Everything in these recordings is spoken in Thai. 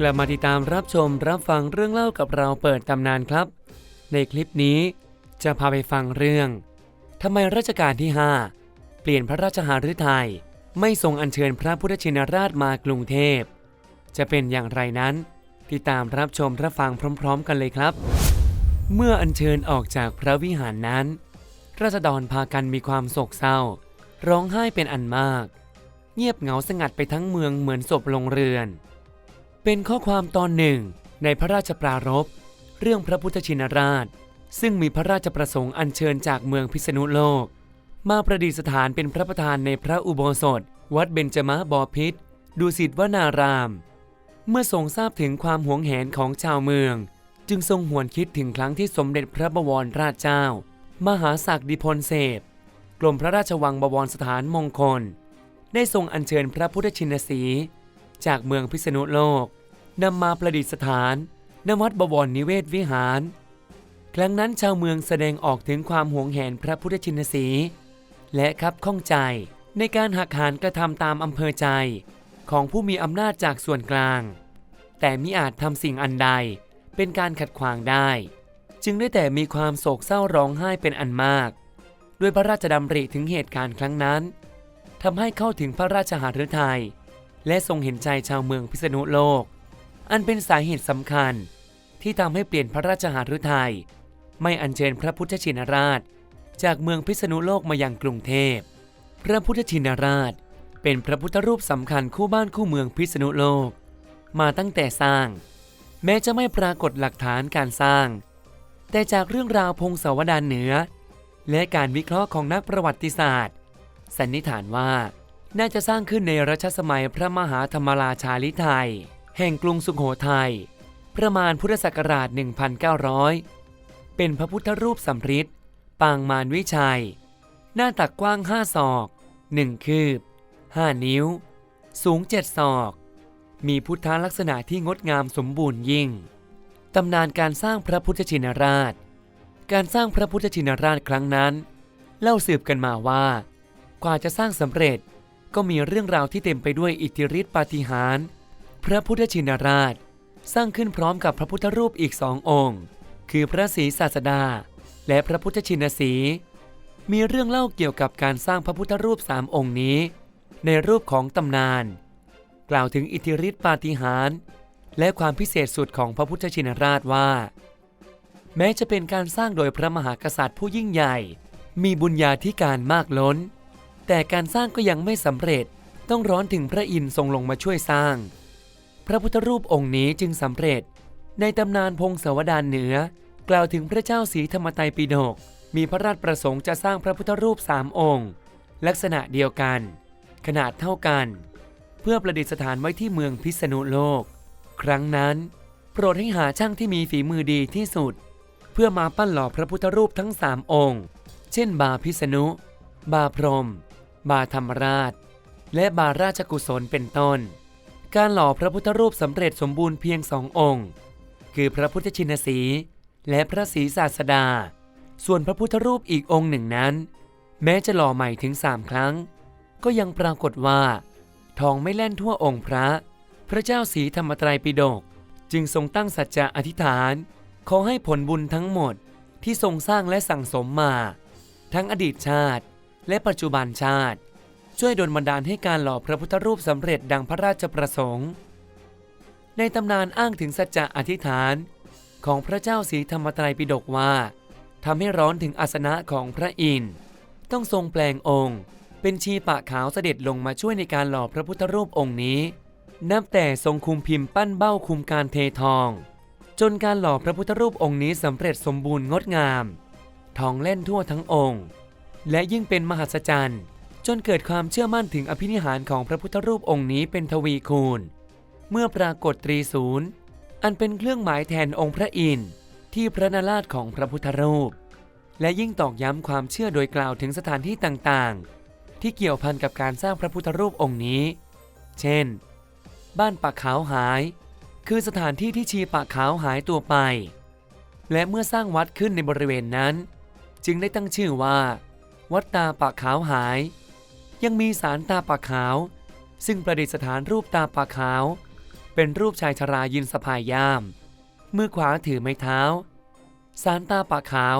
กลับมาติดตามรับชมรับฟังเรื่องเล่ากับเราเปิดตำนานครับ ในคลิปนี้จะพาไปฟังเรื่องทำไมรัชกาลที่ 5 เปลี่ยนพระราชหฤทัยไม่ทรงอัญเชิญพระพุทธชินราชมากรุงเทพ จะเป็นอย่างไรนั้น ติดตามรับชมรับฟังพร้อม ๆ กันเลยครับ เมื่ออัญเชิญออกจากพระวิหารนั้น ราษฎรพากันมีความโศกเศร้า ร้องไห้เป็นอันมาก เงียบเหงาสงัดไปทั้งเมืองเหมือนศพลงเรือน เป็นข้อความตอนหนึ่งในพระราชปรารภเรื่องพระพุทธชินราช ซึ่งมีพระราชประสงค์อัญเชิญจากเมืองพิษณุโลก มาประดิษฐานเป็นพระประธานในพระอุโบสถ วัดเบญจมบพิตรดุสิตวนาราม เมื่อทรงทราบถึงความหวงแหนของชาวเมือง จึงทรงหวนคิดถึงครั้งที่สมเด็จพระบวรราชเจ้า มหาศักดิพลเสพกรมพระราชวังบวรสถานมงคล ได้ทรงอัญเชิญพระพุทธชินสี จากเมืองพิษณุโลก นำมาประดิษฐานณวัดบวรนิเวศวิหาร ครั้งนั้นชาวเมืองแสดงออกถึงความหวงแหนพระพุทธชินสี และคับข้องใจในการหักหานกระทำตามอำเภอใจของผู้มีอำนาจจากส่วนกลาง แต่มิอาจทำสิ่งอันใดเป็นการขัดขวางได้ จึงได้แต่มีความโศกเศร้าร้องไห้เป็นอันมาก ด้วยพระราชดำริถึงเหตุการณ์ครั้งนั้นทำให้เข้าถึงพระราชหฤทัยและทรงเห็นใจชาวเมืองพิษณุโลก อันเป็นสาเหตุสำคัญที่ทำให้เปลี่ยนพระราชหฤทัยไม่อัญเชิญพระพุทธชินราช จากเมืองพิษณุโลกมายังกรุงเทพ พระพุทธชินราช เป็นพระพุทธรูปสำคัญคู่บ้านคู่เมืองพิษณุโลก มาตั้งแต่สร้าง แม้จะไม่ปรากฏหลักฐานการสร้าง แต่จากเรื่องราวพงศาวดารเหนือ และการวิเคราะห์ของนักประวัติศาสตร์ สันนิษฐานว่าน่าจะสร้างขึ้นในรัชสมัยพระมหาธรรมราชาลิไทย แห่งกรุงสุโขทัยประมาณพุทธศักราช 1900 เป็นพระพุทธรูปสำริดปางมารวิชัย หน้าตักกว้าง 5 ศอก 1 คืบ 5 นิ้ว สูง 7 ศอก มีพุทธลักษณะที่งดงามสมบูรณ์ยิ่ง ตำนานการสร้างพระพุทธชินราช การสร้างพระพุทธชินราชครั้งนั้น เล่าสืบกันมาว่า กว่าจะสร้างสำเร็จก็มีเรื่องราวที่เต็มไปด้วยอิทธิฤทธิปาฏิหาริย์ พระพุทธชินราช สร้างขึ้นพร้อมกับพระพุทธรูปอีกสององค์ คือพระศรีศาสดา และพระพุทธชินสี มีเรื่องเล่าเกี่ยวกับการสร้างพระพุทธรูปสามองค์นี้ ในรูปของตำนาน กล่าวถึงอิทธิฤทธิปาฏิหาริย์และความพิเศษสุดของพระพุทธชินราชว่า แม้จะเป็นการสร้างโดยพระมหากษัตริย์ผู้ยิ่งใหญ่ มีบุญญาธิการมากล้น แต่การสร้างก็ยังไม่สำเร็จต้องร้อนถึงพระอินทร์ทรงลงมาช่วยสร้าง พระพุทธรูปองค์นี้จึงสำเร็จ ในตำนานพงศาวดารเหนือ กล่าวถึงพระเจ้าศรีธรรมไตรปิฎกมีพระราชประสงค์จะสร้างพระพุทธรูปสามองค์ ลักษณะเดียวกัน ขนาดเท่ากัน เพื่อประดิษฐานไว้ที่เมืองพิษณุโลก ครั้งนั้น โปรดให้หาช่างที่มีฝีมือดีที่สุด เพื่อมาปั้นหล่อพระพุทธรูปทั้งสามองค์ เช่น บาพิษณุ บาพรหมบาธรรมราช และบาราชกุศลเป็นต้น การหล่อพระพุทธรูปสำเร็จสมบูรณ์เพียงสององค์ คือพระพุทธชินสีและพระศรีศาสดา ส่วนพระพุทธรูปอีกองค์หนึ่งนั้น แม้จะหล่อใหม่ถึงสามครั้ง ก็ยังปรากฏว่า ทองไม่แล่นทั่วองค์พระ พระเจ้าศรีธรรมไตรปิฎกจึงทรงตั้งสัจจะอธิษฐาน ขอให้ผลบุญทั้งหมดที่ทรงสร้างและสั่งสมมา ทั้งอดีตชาติและปัจจุบันชาติ ช่วยดลบันดาลให้การหล่อพระพุทธรูปสำเร็จดังพระราชประสงค์ ในตำนานอ้างถึงสัจจะอธิษฐานของพระเจ้าศรีธรรมไตรปิฎกว่าทำให้ร้อนถึงอาสนะของพระอินทร์ต้องทรงแปลงองค์ เป็นชีปะขาวเสด็จลงมาช่วยในการหล่อพระพุทธรูปองค์นี้ นับแต่ทรงคุมพิมพ์ปั้นเบ้าคุมการเททอง จนการหล่อพระพุทธรูปองค์นี้สำเร็จสมบูรณ์งดงาม ทองเล่นทั่วทั้งองค์ และยิ่งเป็นมหัศจรรย์ จนเกิดความเชื่อมั่นถึงอภินิหารของพระพุทธรูปองค์นี้เป็นทวีคูณ เมื่อปรากฏตรีศูนย์ อันเป็นเครื่องหมายแทนองค์พระอินทร์ที่พระนาราชของพระพุทธรูป และยิ่งตอกย้ำความเชื่อโดยกล่าวถึงสถานที่ต่างๆ ที่เกี่ยวพันกับการสร้างพระพุทธรูปองค์นี้ เช่น บ้านปะขาวหาย คือสถานที่ที่ชีปะขาวหายตัวไป และเมื่อสร้างวัดขึ้นในบริเวณนั้น จึงได้ตั้งชื่อว่า วัดตาปะขาวหาย ยังมีศาลตาปะขาว ซึ่งประดิษฐานรูปตาปะขาว เป็นรูปชายชรายืนสะพายย่าม มือขวาถือไม้เท้า สารตาปะขาว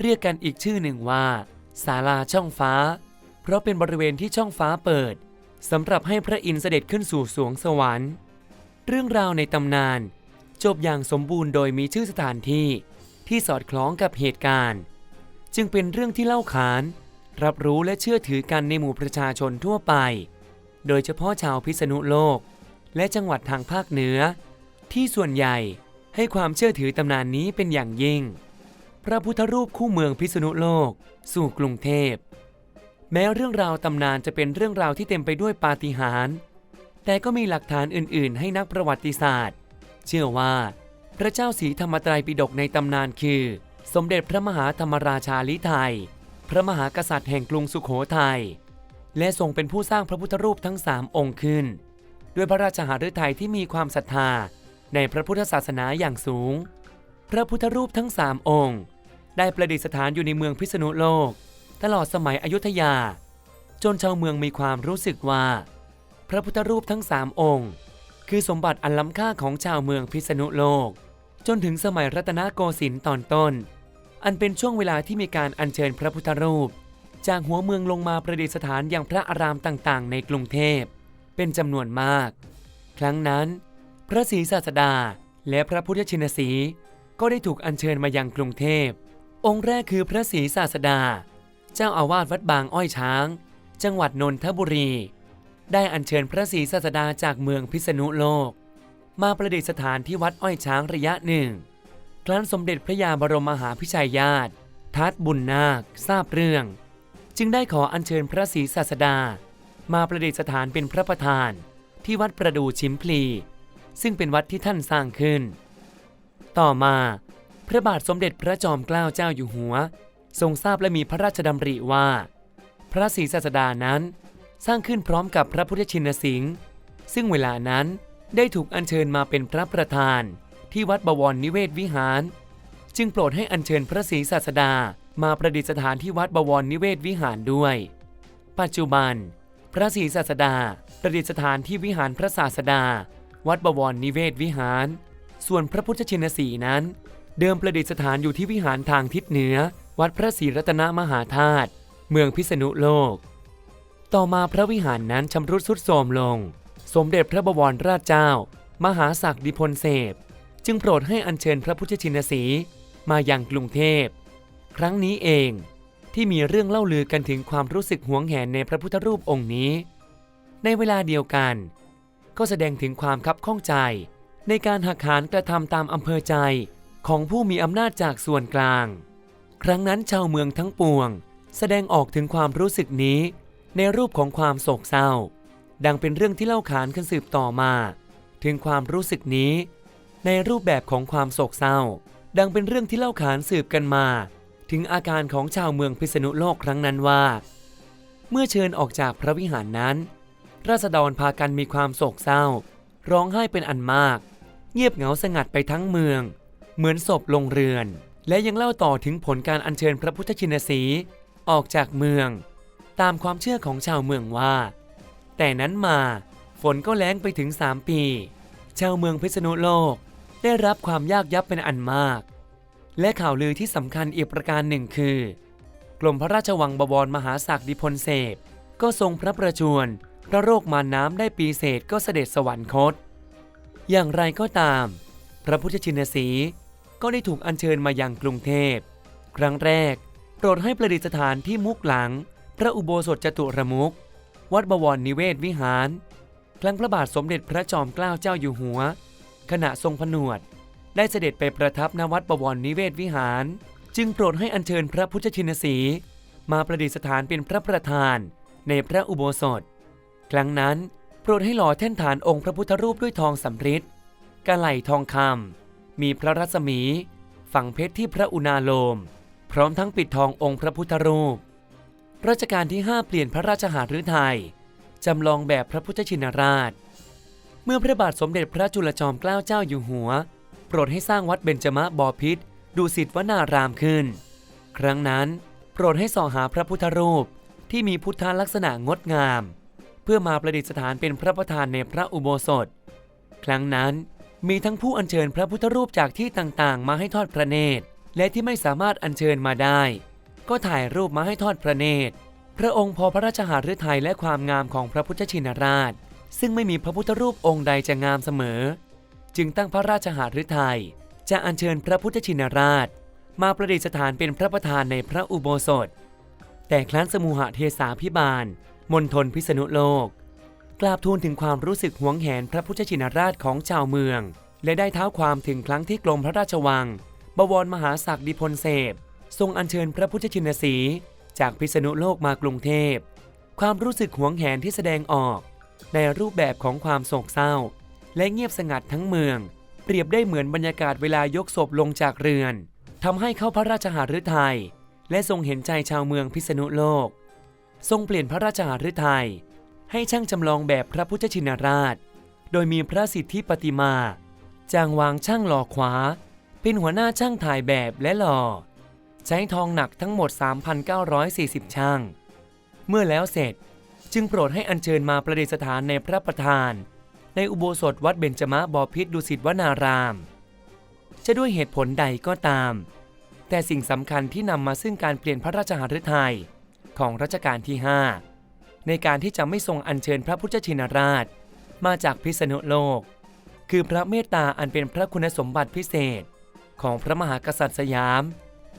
เรียกกันอีกชื่อหนึ่งว่าศาลาช่องฟ้า เพราะเป็นบริเวณที่ช่องฟ้าเปิดสำหรับให้พระอินทร์เสด็จขึ้นสู่สวงสวรรค์ เรื่องราวในตำนาน จบอย่างสมบูรณ์โดยมีชื่อสถานที่ที่สอดคล้องกับเหตุการณ์ จึงเป็นเรื่องที่เล่าขาน รับรู้และเชื่อถือกันในหมู่ประชาชนทั่วไป โดยเฉพาะชาวพิษณุโลก และจังหวัดทางภาคเหนือ ที่ส่วนใหญ่ให้ความเชื่อถือตำนานนี้เป็นอย่างยิ่ง พระพุทธรูปคู่เมืองพิษณุโลก สู่กรุงเทพ แม้เรื่องราวตำนานจะเป็นเรื่องราวที่เต็มไปด้วยปาฏิหาริย์แต่ก็มีหลักฐานอื่น ๆ ให้นักประวัติศาสตร์ เชื่อว่า พระเจ้าศรีธรรมไตรปิฎกในตำนานคือ สมเด็จพระมหาธรรมราชาลิไทย พระมหากษัตริย์แห่งกรุงสุขโขทัยและทรงเป็นผู้สร้างพระพุทธรูปทั้งสามองค์ขึ้น ด้วยพระราชหฤทัยที่มีความศรัทธาในพระพุทธศาสนาอย่างสูง พระพุทธรูปทั้งสามองค์ ได้ประดิษฐานอยู่ในเมืองพิษณุโลก ตลอดสมัยอยุธยา จนชาวเมืองมีความรู้สึกว่า พระพุทธรูปทั้งสามองค์ คือสมบัติอันล้ำค่าของชาวเมืองพิษณุโลก จนถึงสมัยรัตนโกสินทร์ตอนต้น อันเป็นช่วงเวลาที่มีการอัญเชิญพระพุทธรูป จากหัวเมืองลงมาประดิษฐานอย่างพระอารามต่างๆ ในกรุงเทพ เป็นจำนวนมาก ครั้งนั้น พระศรีศาสดาและพระพุทธชินสีห์ก็ได้ถูกอัญเชิญมายังกรุงเทพ องค์แรกคือพระศรีศาสดา เจ้าอาวาสวัดบางอ้อยช้าง จังหวัดนนทบุรี ได้อัญเชิญพระศรีศาสดาจากเมืองพิษณุโลก มาประดิษฐานที่วัดอ้อยช้างระยะหนึ่ง ครั้นสมเด็จพระยาบรมมหาพิชัยญาติทัดบุญนาค ทราบเรื่อง จึงได้ขออัญเชิญพระศรีศาสดา มาประดิษฐานเป็นพระประธาน ที่วัดประดูชิมพลี ซึ่งเป็นวัดที่ท่านสร้างขึ้น ต่อมาพระบาทสมเด็จพระจอมเกล้าเจ้าอยู่หัว ทรงทราบและมีพระราชดำริว่า พระศรีศาสดานั้นสร้างขึ้นพร้อมกับพระพุทธชินสิงห์ซึ่งเวลานั้นได้ถูกอัญเชิญมาเป็นพระประธาน ที่วัดบวรนิเวศวิหาร จึงโปรดให้อัญเชิญพระศรีศาสดามาประดิษฐานที่วัดบวรนิเวศวิหารด้วย ปัจจุบัน พระศรีศาสดาประดิษฐานที่วิหารพระศาสดา วัดบวรนิเวศวิหาร ส่วนพระพุทธชินสีนั้น เดิมประดิษฐานอยู่ที่วิหารทางทิศเหนือ วัดพระศรีรัตนมหาธาตุเมืองพิษณุโลก ต่อมาพระวิหารนั้นชำรุดทรุดโทรมลง สมเด็จพระบวรราชเจ้า มหาศักดิพลเสพ จึงโปรดให้อัญเชิญพระพุทธชินสีมาอยังกรุงเทพ ครั้งนี้เองที่มีเรื่องเล่าลือกันถึงความรู้สึกหวงแหนในพระพุทธรูปองค์นี้ ในเวลาเดียวกัน ก็แสดงถึงความคับข้องใจ ในการหักหานกระทำตามอำเภอใจของผู้มีอำนาจจากส่วนกลาง ครั้งนั้นชาวเมืองทั้งปวง แสดงออกถึงความรู้สึกนี้ ในรูปของความโศกเศร้า ดังเป็นเรื่องที่เล่าขานกันสืบต่อมา ถึงความรู้สึกนี้ ในรูปแบบของความโศกเศร้า ดังเป็นเรื่องที่เล่าขานสืบกันมา ถึงอาการของชาวเมืองพิษณุโลกครั้งนั้นว่า เมื่อเชิญออกจากพระวิหารนั้น ราษฎรพากันมีความโศกเศร้า ร้องไห้เป็นอันมาก เงียบเหงาสงัดไปทั้งเมือง เหมือนศพลงเรือน และยังเล่าต่อถึงผลการอัญเชิญพระพุทธชินสีห์ออกจากเมือง ตามความเชื่อของชาวเมืองว่า แต่นั้นมาฝนก็แล้งไปถึง 3 ปี ชาวเมืองพิษณุโลก ได้รับความยากยับเป็นอันมาก และข่าวลือที่สำคัญอีกประการหนึ่งคือกรมพระราชวังบวรมหาศักดิพลเสพก็ทรงพระประชวรพระโรคมารน้ำได้ปีเศษก็เสด็จสวรรคต อย่างไรก็ตาม พระพุทธชินสีห์ก็ได้ถูกอัญเชิญมายังกรุงเทพ ครั้งแรกโปรดให้ประดิษฐานที่มุกหลัง พระอุโบสถจตุรมุก วัดบวรนิเวศวิหาร ครั้งพระบาทสมเด็จพระจอมเกล้าเจ้าอยู่หัว ขณะทรงผนวด ได้เสด็จไปประทับณวัดบวรนิเวศวิหาร จึงโปรดให้อัญเชิญพระพุทธชินสี มาประดิษฐานเป็นพระประธานในพระอุโบสถ ครั้งนั้นโปรดให้หล่อแท่นฐานองค์พระพุทธรูปด้วยทองสำริดกะไหลทองคำมีพระรัศมี ฝังเพชรที่พระอุณาโลม พร้อมทั้งปิดทององค์พระพุทธรูปรัชกาลที่ 5 เปลี่ยนพระราชหฤทัยจำลองแบบพระพุทธชินราช เมื่อพระบาทสมเด็จพระจุลจอมเกล้าเจ้าอยู่หัว โปรดให้สร้างวัดเบญจมะบอพิษดุสิตวนารามขึ้น ครั้งนั้น โปรดให้ส่องหาพระพุทธรูปที่มีพุทธลักษณะงดงาม เพื่อมาประดิษฐานเป็นพระประธานในพระอุโบสถ ครั้งนั้นมีทั้งผู้อัญเชิญพระพุทธรูปจากที่ต่างๆ มาให้ทอดพระเนตร และที่ไม่สามารถอัญเชิญมาได้ ก็ถ่ายรูปมาให้ทอดพระเนตร พระองค์พอพระราชหฤทัยและความงามของพระพุทธชินราช ซึ่งไม่มีพระพุทธรูปองค์ใดจะงามเสมอ จึงตั้งพระราชหฤทัยจะอัญเชิญพระพุทธชินราช มาประดิษฐานเป็นพระประธานในพระอุโบสถ แต่ครั้นสมุหเทสาพิบาลมณฑลพิษณุโลก กราบทูลถึงความรู้สึกหวงแหนพระพุทธชินราชของชาวเมือง และได้เท้าความถึงครั้งที่กรมพระราชวัง บวรมหาศักดิพลเสพทรงอัญเชิญพระพุทธชินสีห์จากพิษณุโลกมากรุงเทพ ความรู้สึกหวงแหนที่แสดงออก ในรูปแบบของความโศกเศร้า และเงียบสงัดทั้งเมือง เปรียบได้เหมือนบรรยากาศเวลายกศพลงจากเรือนทำให้เข้าพระราชหฤทัยและทรงเห็นใจชาวเมืองพิษณุโลก ทรงเปลี่ยนพระราชหฤทัยให้ช่างจำลองแบบพระพุทธชินราช โดยมีพระสิทธิปฏิมา จางวางช่างหล่อขวา เป็นหัวหน้าช่างถ่ายแบบและหล่อ ใช้ทองหนักทั้งหมด 3,940 ช่าง เมื่อแล้วเสร็จ จึงโปรดให้อัญเชิญมาประดิษฐานในพระประธาน ในอุโบสถวัดเบญจมะบพิตรดุสิตวนาราม จะด้วยเหตุผลใดก็ตาม แต่สิ่งสำคัญที่นำมาซึ่งการเปลี่ยนพระราชหฤทัยของรัชกาลที่ 5 ในการที่จะไม่ทรงอัญเชิญพระพุทธชินราช มาจากพิษณุโลก คือพระเมตตาอันเป็นพระคุณสมบัติพิเศษ ของพระมหากษัตริย์สยาม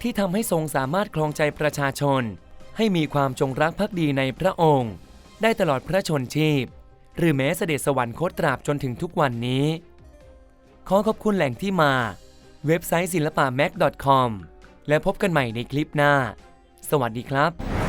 ที่ทำให้ทรงสามารถครองใจประชาชน ให้มีความจงรักภักดีในพระองค์ ได้ตลอดพระชนชีพ หรือแม้เสด็จสวรรคตตราบจนถึงทุกวันนี้ ขอขอบคุณแหล่งที่มา เว็บไซต์ศิลปะ mac com และพบกันใหม่ในคลิปหน้า สวัสดีครับ